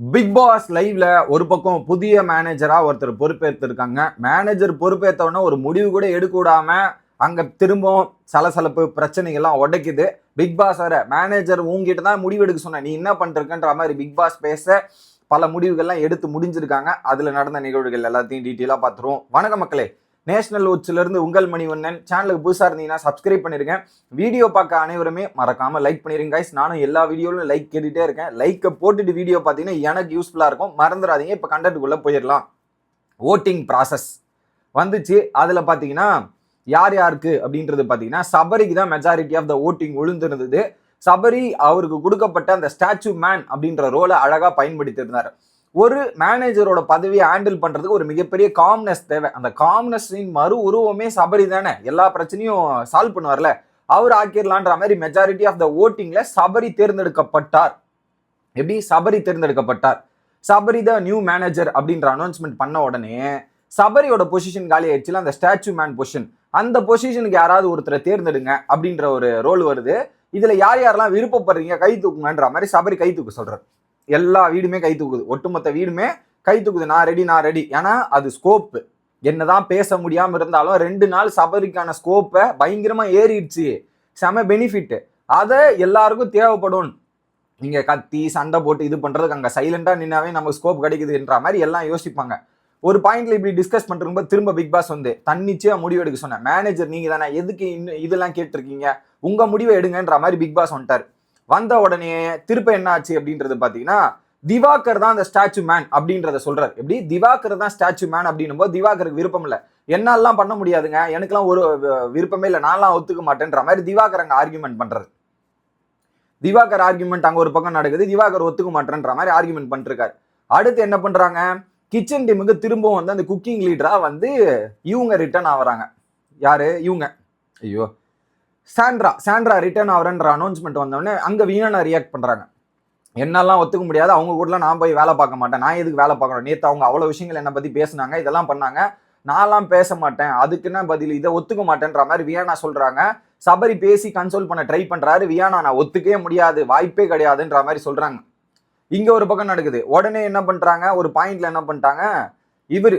Big pass லைவ்ல ஒரு பக்கம் புதிய மேனேஜரா ஒருத்தர் பொறுப்பேற்றிருக்காங்க மேனேஜர் பொறுப்பேற்றவொடனே ஒரு முடிவு கூட எடுக்க விடாம அங்க திரும்பவும் சலசலப்பு பிரச்சனைகள்லாம் உடைக்குது. பிக் பாஸ் வர மேனேஜர் உங்ககிட்ட தான் முடிவு எடுக்க சொன்ன நீ என்ன பண்ணிருக்கன்ற மாதிரி பிக் பாஸ் பேச பல முடிவுகள்லாம் எடுத்து முடிஞ்சிருக்காங்க. அதுல நடந்த நிகழ்வுகள் எல்லாத்தையும் டீட்டெயிலாக பார்த்துருவோம். வணக்கம் மக்களே. நேஷனல் ஓட்ஸ்லேருந்து உங்கள் மணிவண்ணன். சேனலுக்கு புதுசாக இருந்தீங்கன்னா சப்ஸ்கிரைப் பண்ணியிருக்கேன் வீடியோ பார்க்க அனைவருமே மறக்காமல் லைக் பண்ணிருங்க கைஸ் நானும் எல்லா வீடியோலும் லைக் கேட்டுகிட்டே இருக்கேன். லைக்கை போட்டுட்டு வீடியோ பார்த்தீங்கன்னா எனக்கு யூஸ்ஃபுல்லாக இருக்கும். மறந்துடாதீங்க. இப்போ கண்டென்ட்டுக்குள்ள போயிடலாம். ஓட்டிங் ப்ராசஸ் வந்துச்சு. அதில் பார்த்தீங்கன்னா யார் யாருக்கு அப்படின்றது பார்த்தீங்கன்னா சபரிக்கு தான் மெஜாரிட்டி ஆஃப் த ஓட்டிங் விழுந்திருந்தது. சபரி அவருக்கு கொடுக்கப்பட்ட அந்த ஸ்டாச்சு மேன் அப்படின்ற ரோலை அழகாக பயன்படுத்தி இருந்தார் ஒரு மேனேஜரோட பதவியை ஹேண்டில் பண்ணுறதுக்கு ஒரு மிகப்பெரிய காம்னஸ் தேவை. அந்த காம்னஸின் மறு உருவமே சபரி தானே. எல்லா பிரச்சனையும் சால்வ் பண்ணுவார்ல. அவர் ஆக்கிடலான்ற மாதிரி மெஜாரிட்டி ஆஃப் த ஓட்டிங்கில் சபரி தேர்ந்தெடுக்கப்பட்டார். எப்படி? சபரி தேர்ந்தெடுக்கப்பட்டார். சபரி த நியூ மேனேஜர் அப்படின்ற அனௌன்ஸ்மெண்ட் பண்ண உடனே சபரியோட பொசிஷன் காலி ஆயிடுச்சுல அந்த ஸ்டாச்சு மேன் பொசிஷன் அந்த பொசிஷனுக்கு யாராவது ஒருத்தரை தேர்ந்தெடுங்க அப்படின்ற ஒரு ரோல் வருது. இதில் யார் யாரெல்லாம் விருப்பப்படுறீங்க கை தூக்குங்கன்ற மாதிரி சபரி கை தூக்க சொல்கிறார் எல்லா வீடுமே கை தூக்குது. ஒட்டுமொத்த வீடுமே கை தூக்குது. நான் ரெடி நான் ரெடி ஏன்னா அது ஸ்கோப்பு என்னதான் பேச முடியாமல் இருந்தாலும் ரெண்டு நாள் சபரிக்கான ஸ்கோப்பை பயங்கரமாக ஏறிடுச்சு. செம பெனிஃபிட்டு அதை எல்லாருக்கும் தேவைப்படும். நீங்கள் கத்தி சண்டை போட்டு இது பண்ணுறதுக்கு அங்கே சைலண்டாக நின்னாவே நமக்கு ஸ்கோப் கிடைக்குதுன்ற மாதிரி எல்லாம் யோசிப்பாங்க. ஒரு பாயிண்ட்ல இப்படி டிஸ்கஸ் பண்ணுறப்ப திரும்ப பிக் பாஸ் வந்து தன்னிச்சையா முடிவு எடுக்க சொன்னேன். மேனேஜர் நீங்கள் தானே எதுக்கு இன்னும் இதெல்லாம் கேட்டிருக்கீங்க? உங்கள் முடிவை எடுங்கன்ற மாதிரி பிக் பாஸ் வந்துட்டார். வந்த உடனே திருப்ப என்ன ஆச்சு அப்படின்றது பார்த்தீங்கன்னா திவாகர் தான் அந்த ஸ்டாச்சு மேன் அப்படின்றத சொல்றாரு. எப்படி? திவாகர் தான் ஸ்டாச்சு மேன் அப்படின்னும் போது திவாகருக்கு விருப்பம் இல்லை. என்னாலாம் பண்ண முடியாதுங்க. எனக்குலாம் ஒரு விருப்பமே இல்லை. நான்லாம் ஒத்துக்க மாட்டேன்ற மாதிரி திவாகர் அங்கே ஆர்குமெண்ட் பண்றாரு. திவாகர் ஆர்குமெண்ட் அங்கே ஒரு பக்கம் நடக்குது. திவாகர் ஒத்துக்க மாட்டேன்ற மாதிரி ஆர்குமெண்ட் பண்ணிருக்காரு. அடுத்து என்ன பண்றாங்க? கிச்சன் டீமுக்கு திரும்பவும் வந்து அந்த குக்கிங் லீடரா வந்து இவங்க ரிட்டர்ன் ஆகுறாங்க. யாரு? இவங்க. ஐயோ. சாண்ட்ரா சாண்ட்ரா ரிட்டர்ன் ஆகிறன்ற அனௌன்ஸ்மெண்ட் வந்தோடனே அங்கே வீணா ரியாக்ட் பண்ணுறாங்க என்னெல்லாம் ஒத்துக்க முடியாது. அவங்க கூடலாம் நான் போய் வேலை பார்க்க மாட்டேன். நான் எதுக்கு வேலை பார்க்கணும்? நேற்று அவங்க அவ்வளோ விஷயங்கள் என்னை பற்றி பேசுனாங்க. இதெல்லாம் பண்ணாங்க. நான்லாம் பேச மாட்டேன். அதுக்கு என்ன பதில்? இதை ஒத்துக்க மாட்டேன்ற மாதிரி வியானா சொல்கிறாங்க சபரி பேசி கன்சோல் பண்ண ட்ரை பண்ணுறாரு வியானா நான் ஒத்துக்கவே முடியாது. வாய்ப்பே கிடையாதுன்ற மாதிரி சொல்கிறாங்க இங்கே ஒரு பக்கம் நடக்குது. உடனே என்ன பண்ணுறாங்க ஒரு பாயிண்டில் என்ன பண்ணிட்டாங்க? இவர்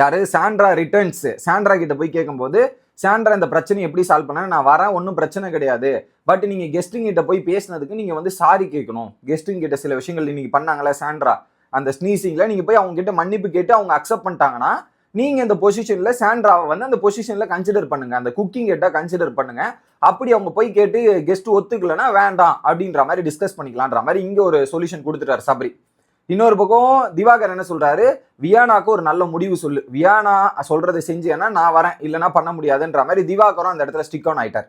யாரு? சாண்ட்ரா ரிட்டர்ன்ஸ் சாண்ட்ரா கிட்ட போய் கேட்கும்போது சாண்டர் இந்த பிரச்சனையை எப்படி சால்வ் பண்ண நான் வரேன் ஒன்றும் பிரச்சனை கிடையாது. பட் நீங்கள் கெஸ்ட்டுங்க கிட்ட போய் பேசினதுக்கு நீங்கள் வந்து சாரி கேட்கணும். கெஸ்ட்டுங்க கிட்ட சில விஷயங்கள் இன்றைக்கி பண்ணாங்களே சாண்ட்ரா? அந்த ஸ்னீசிங்கில் நீங்கள் போய் அவங்க கிட்ட மன்னிப்பு கேட்டு அவங்க அக்செப்ட் பண்ணிட்டாங்கன்னா நீங்கள் இந்த பொசிஷனில் சாண்ட்ராவை வந்து அந்த பொசிஷனில் கன்சிடர் பண்ணுங்கள் அந்த குக்கிங் கேட்டால் கன்சிடர் பண்ணுங்க. அப்படி அவங்க போய் கேட்டு கெஸ்ட் ஒத்துக்கலைன்னா வேண்டாம் அப்படின்ற மாதிரி டிஸ்கஸ் பண்ணிக்கலான்ற மாதிரி இங்கே ஒரு சொல்யூஷன் கொடுத்துட்டாரு சபரி. இன்னொரு பக்கம் திவாகர் என்ன சொல்றாரு? வியானாக்கு ஒரு நல்ல முடிவு சொல்லு. வியானா சொல்றதை செஞ்சேன்னா நான் வரேன். இல்லைன்னா பண்ண முடியாதுன்ற மாதிரி திவாகரும் அந்த இடத்துல ஸ்டிக் ஆன் ஆயிட்டார்.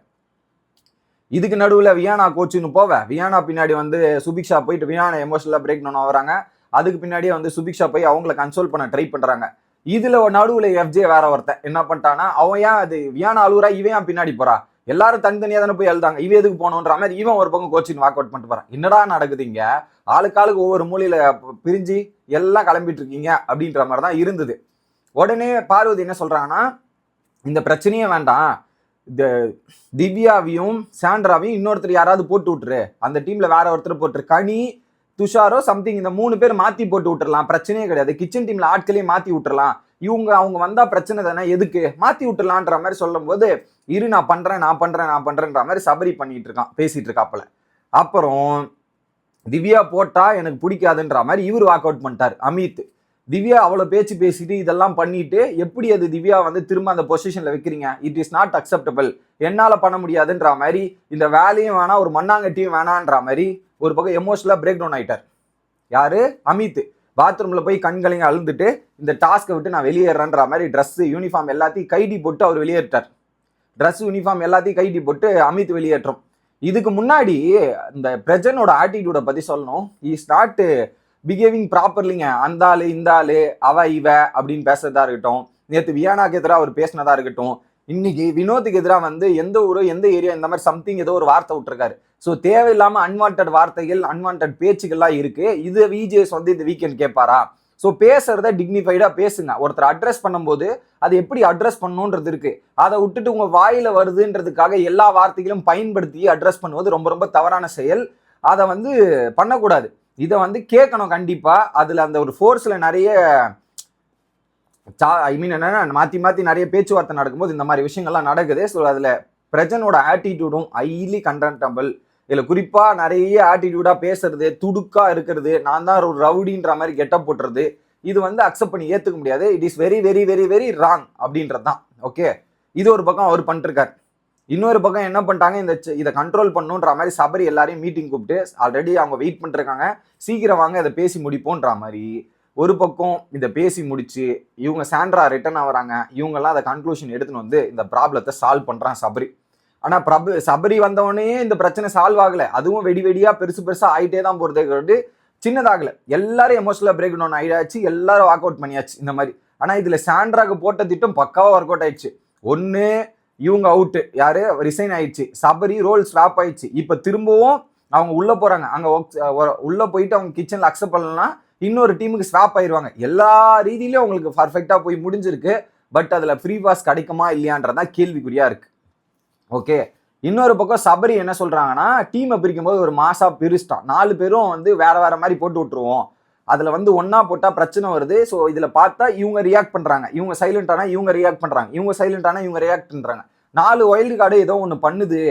இதுக்கு நடுவில் வியானா கோச்சுன்னு போவேன் வியானா பின்னாடி வந்து சுபிக்ஷா போயிட்டு வியானா எமோஷனலாக பிரேக் டவுன் வராங்க. அதுக்கு பின்னாடியே வந்து சுபிக்ஷா போய் அவங்கள கன்சோல் பண்ண ட்ரை பண்ணுறாங்க இதில் நடுவில் எஃப்ஜே வேற ஒருத்தன். என்ன பண்ணிட்டான்னா அவன் ஏன் அது வியானா அழுவுறா? இவன் ஏன் பின்னாடி போறா? எல்லாரும் தனித்தனியாக தானே போய் எழுதாங்க இவன் எதுக்கு போகணுன்ற மாதிரி இவன் ஒரு பக்கம் கோச்சிங் வாக் அவுட் பண்ணிட்டு போறான் என்னடா நடக்குது இங்க? ஆளுக்கு ஆளுக்கு ஒவ்வொரு மூலையில பிரிஞ்சு எல்லாம் கிளம்பிட்டு இருக்கீங்க அப்படின்ற மாதிரி தான் இருந்தது. உடனே பார்வதி என்ன சொல்றாங்கன்னா இந்த பிரச்சனையே வேண்டாம். இந்த திவ்யாவையும் சாண்ட்ராவையும் இன்னொருத்தர் யாராவது போட்டு விட்டுரு. அந்த டீம்ல வேற ஒருத்தர் போட்டுரு கனி துஷாரோ சம்திங் இந்த மூணு பேர் மாத்தி போட்டு விட்டுறலாம் பிரச்சனையே கிடையாது. கிச்சன் டீம்ல ஆட்களையும் மாத்தி விட்டுறலாம் இவங்க அவங்க வந்தா பிரச்சனை தானே எதுக்கு? மாத்தி விட்டுலான்ற மாதிரி சொல்லும்போது இரு நான் பண்றேன் நான் பண்றேன் நான் பண்ணுறேன்ற மாதிரி சபரி பண்ணிட்டு இருக்கான் பேசிட்டு இருக்காப்புல. அப்புறம் திவ்யா போட்டா எனக்கு பிடிக்காதுன்ற மாதிரி இவர் வாக் அவுட் பண்ணிட்டார் அமித். திவ்யா அவ்வளோ பேச்சு பேசிட்டு இதெல்லாம் பண்ணிட்டு எப்படி அது திவ்யா வந்து திரும்ப அந்த பொசிஷன்ல வைக்கிறீங்க? இட் இஸ் நாட் அக்செப்டபிள் என்னால் பண்ண முடியாதுன்ற மாதிரி இந்த வேலையும் வேணாம் ஒரு மண்ணாங்கட்டியும் வேணான்ற மாதிரி ஒரு பக்கம் எமோஷனலாக பிரேக் டவுன் ஆயிட்டார். யாரு? அமித். பாத்ரூம்ல போய் கண்களைங்க அழுந்துட்டு இந்த டாஸ்க்கை விட்டு நான் வெளியேறேன்ற மாதிரி ட்ரெஸ்ஸு யூனிஃபார்ம் எல்லாத்தையும் கைடி போட்டு அவர் வெளியேற்றார் ட்ரெஸ் யூனிஃபார்ம் எல்லாத்தையும் கைடி போட்டு அமித் வெளியேற்றம். இதுக்கு முன்னாடி இந்த பிரஜனோட ஆட்டிடியூடை பத்தி சொல்லணும். இஸ் நாட் பிஹேவிங் ப்ராப்பர்லிங்க அந்த ஆளு இந்த ஆளு அவ இவ அப்படின்னு பேசுறதா இருக்கட்டும். நேற்று வியானாக்கு எதிராக அவர் பேசினதா இருக்கட்டும். இன்னைக்கு வினோத்துக்கு எதிராக வந்து எந்த ஊரோ எந்த ஏரியா இந்த மாதிரி சம்திங் ஏதோ ஒரு வார்த்தை விட்டுருக்காரு. ஸோ தேவையில்லாம அன்வான்ட் வார்த்தைகள் அன்வான்ட் பேச்சுகள்லாம் இருக்கு. இது விஜேஎஸ் வந்து இந்த வீக்கெண்ட் கேட்பாரா? ஸோ பேசுறத டிக்னிஃபைடா பேசுங்க. ஒருத்தர் அட்ரஸ் பண்ணும்போது அது எப்படி அட்ரஸ் பண்ணணுன்றது இருக்கு. அதை விட்டுட்டு உங்க வாயில வருதுன்றதுக்காக எல்லா வார்த்தைகளும் பயன்படுத்தி அட்ரஸ் பண்ணுவது ரொம்ப ரொம்ப தவறான செயல். அதை வந்து பண்ணக்கூடாது. இதை வந்து கேட்கணும் கண்டிப்பா. அதுல அந்த ஒரு ஃபோர்ஸ்ல நிறைய சா ஐ மீன் என்னென்னா மாற்றி மாற்றி நிறைய பேச்சுவார்த்தை நடக்கும்போது இந்த மாதிரி விஷயங்கள்லாம் நடக்குது. ஸோ அதில் பிரஜனோட ஆட்டிடியூடும் ஹைலி கண்டன்டபிள் இதில் குறிப்பாக நிறைய ஆட்டிடியூடாக பேசுறது துடுக்காக இருக்கிறது நான் தான் ஒரு ரவுடின்ற மாதிரி கெட்டப் போட்டுறது இது வந்து அக்செப்ட் பண்ணி ஏற்றுக்க முடியாது. It is very very very very wrong அப்படின்றது தான். ஓகே இது ஒரு பக்கம் அவர் பண்ணிட்டுருக்கார் இன்னொரு பக்கம் என்ன பண்ணிட்டாங்க இந்த இதை கண்ட்ரோல் பண்ணுன்ற மாதிரி சபரி எல்லாரையும் மீட்டிங் கூப்பிட்டு ஆல்ரெடி அவங்க வெயிட் பண்ணிருக்காங்க. சீக்கிரம் வாங்க இதை பேசி முடிப்போன்ற மாதிரி. ஒரு பக்கம் இதை பேசி முடிச்சு இவங்க சாண்ட்ரா ரிட்டர்ன் ஆகிறாங்க இவங்கெல்லாம் அதை கன்க்ளூஷன் எடுத்துன்னு வந்து இந்த ப்ராப்ளத்தை சால்வ் பண்ணுறான் சபரி. ஆனால் பிரபு சபரி வந்தவொடனே இந்த பிரச்சனை சால்வ் ஆகலை. அதுவும் வெடி வெடியாக பெருசு பெருசாக ஆகிட்டே தான் போறதே வந்து சின்னதாகல. எல்லாரும் எமோஷனலாக பிரேக் டவுன் ஆகிடாச்சு எல்லாரும் வாக் அவுட் பண்ணியாச்சு இந்த மாதிரி. ஆனால் இதில் சாண்ட்ராக்கு போட்ட திட்டம் பக்காவாக ஒர்க் அவுட் ஆயிடுச்சு. ஒன்று இவங்க அவுட்டு யாரு? ரிசைன் ஆயிடுச்சு. சபரி ரோல் ஸ்டாப் ஆயிடுச்சு. இப்போ திரும்பவும் அவங்க உள்ளே போகிறாங்க அங்கே ஒர்க் உள்ளே போயிட்டு அவங்க கிச்சனில் அக்செப்ட் பண்ணலன்னா இன்னொரு டீமுக்கு ஸ்வாப் ஆயிடுவாங்க எல்லா ரீதியிலும் உங்களுக்கு பர்ஃபெக்டாக போய் முடிஞ்சிருக்கு. பட் அதில் ஃப்ரீ பாஸ் கிடைக்குமா இல்லையான்றதான் கேள்விக்குறியாக இருக்குது ஓகே இன்னொரு பக்கம் சபரி என்ன சொல்கிறாங்கன்னா டீமை பிரிக்கும் போது ஒரு மாசா பிரிச்சிட்டான். நாலு பேரும் வந்து வேறு வேறு மாதிரி போட்டு விட்டுருவோம். அதில் வந்து ஒன்றா போட்டால் பிரச்சனை வருது. ஸோ இதில் பார்த்தா இவங்க ரியாக்ட் பண்ணுறாங்க இவங்க சைலண்டானா இவங்க ரியாக்ட் பண்ணுறாங்க இவங்க சைலண்டானா இவங்க ரியாக்ட் பண்ணுறாங்க நாலு ஒயில்டு கார்டு ஏதோ ஒன்று பண்ணுது.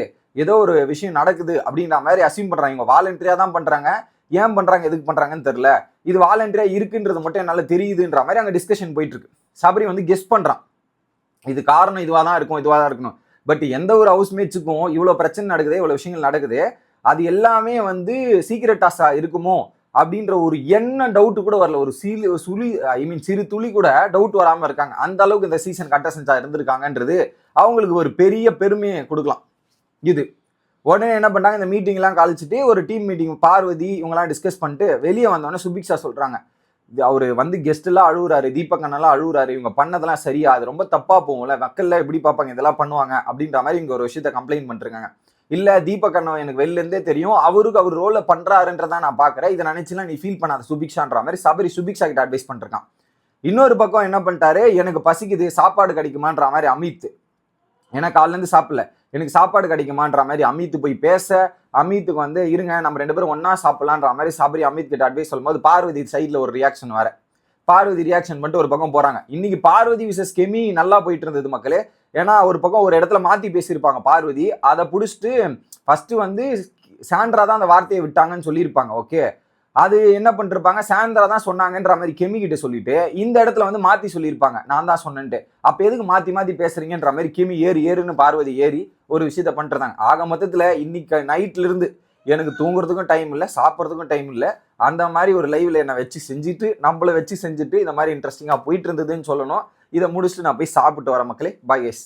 ஏதோ ஒரு விஷயம் நடக்குது அப்படின்ற மாதிரி அசியூம் பண்ணுறாங்க இவங்க வாலண்டரியாக தான் பண்ணுறாங்க ஏன் பண்றாங்க எதுக்கு பண்றாங்கன்னு தெரியல. இது வாலண்டரியா இருக்குன்றது மட்டும் என்னால தெரியுதுன்ற மாதிரி அங்க டிஸ்கஷன் போயிட்டு இருக்கு சபரி வந்து கெஸ் பண்றான். இது காரணம் இதுவா தான் இருக்கும் இதுவா தான் இருக்கணும். பட் எந்த ஒரு ஹவுஸ் மேட்சுக்கும் இவ்வளோ பிரச்சனை நடக்குது இவ்வளோ விஷயங்கள் நடக்குது அது எல்லாமே வந்து சீக்ரெட் டாஸா இருக்குமோ அப்படின்ற ஒரு என்ன டவுட் கூட வரல. ஒரு சீலி சுழி ஐ மீன் சிறு துளி கூட டவுட் வராமல் இருக்காங்க. அந்த அளவுக்கு இந்த சீசன் கண்டஸ்டன்ஸாக இருந்திருக்காங்கன்றது அவங்களுக்கு ஒரு பெரிய பெருமையை கொடுக்கலாம். இது. உடனே என்ன பண்ணாங்க இந்த மீட்டிங்லாம் கழிச்சிட்டு ஒரு டீம் மீட்டிங் பார்வதி இவங்கெல்லாம் டிஸ்கஸ் பண்ணிட்டு வெளியே வந்தோடனே சுபிக்ஷா சொல்கிறாங்க அவர் வந்து கெஸ்ட்டெல்லாம் அழுகுறாரு தீபக் அண்ணெல்லாம் அழுகுறாரு இவங்க பண்ணதெல்லாம் சரியா அது ரொம்ப தப்பாக போகும்ல மக்கள்ல எப்படி பார்ப்பாங்க இதெல்லாம் பண்ணுவாங்க அப்படின்ற மாதிரி இங்கே ஒரு விஷயத்த கம்ப்ளைண்ட் பண்ணிருக்காங்க. இல்லை தீபக் அண்ணன் எனக்கு வெளிலேருந்தே தெரியும் அவருக்கு அவர் ரோலில் பண்ணுறாருன்றதான் நான் பார்க்குறேன். இதை நினச்சிலாம் நீ ஃபீல் பண்ணாத சுபிக்ஷான்ற மாதிரி சபரி சுபிக்ஷா கிட்ட அட்வைஸ் பண்ணிருக்கான். இன்னொரு பக்கம் என்ன பண்ணிட்டாரு எனக்கு பசிக்குது சாப்பாடு கிடைக்குமான்ற மாதிரி அமித் ஏன்னா காலிலேருந்து சாப்பிடல. எனக்கு சாப்பாடு கிடைக்குமான்ற மாதிரி அமித் போய் பேச அமித்துக்கு வந்து இருங்க நம்ம ரெண்டு பேரும் ஒன்றா சாப்பிட்லான்ற மாதிரி சபரி அமித் கிட்ட அட்வைஸ் சொல்லும்போது பார்வதி சைடில் ஒரு ரியாக்ஷன் வர பார்வதி ரியாக்ஷன் பண்ணிட்டு ஒரு பக்கம் போகிறாங்க இன்னைக்கு பார்வதி விசஸ் கெமி நல்லா போயிட்டு இருந்தது மக்களே. ஏன்னா ஒரு பக்கம் ஒரு இடத்துல மாற்றி பேசியிருப்பாங்க பார்வதி. அதை பிடிச்சிட்டு ஃபஸ்ட்டு வந்து சாண்ட்ரா தான் அந்த வார்த்தையை விட்டாங்கன்னு சொல்லியிருப்பாங்க ஓகே அது என்ன பண்ணிருப்பாங்க? சாயந்தரா தான் சொன்னாங்கன்ற மாதிரி கெமி கிட்ட சொல்லிட்டு இந்த இடத்துல வந்து மாத்தி சொல்லியிருப்பாங்க. நான் தான் சொன்னேன்ட்டு. அப்ப எதுக்கு மாத்தி மாத்தி பேசுறீங்கன்ற மாதிரி கெமி ஏறு ஏறுன்னு பார்வதி ஏறி ஒரு விஷயத்த பண்ணிருந்தாங்க. ஆக மொத்தத்துல இன்னைக்கு நைட்ல இருந்து எனக்கு தூங்குறதுக்கும் டைம் இல்லை சாப்பிட்றதுக்கும் டைம் இல்லை. அந்த மாதிரி ஒரு லைவ்ல என்னை வச்சு செஞ்சுட்டு நம்மள வச்சு செஞ்சுட்டு இந்த மாதிரி இன்ட்ரெஸ்டிங்காக போயிட்டு இருந்ததுன்னு சொல்லணும். இதை முடிச்சுட்டு நான் போய் சாப்பிட்டு வர மக்களே. பாய் எஸ்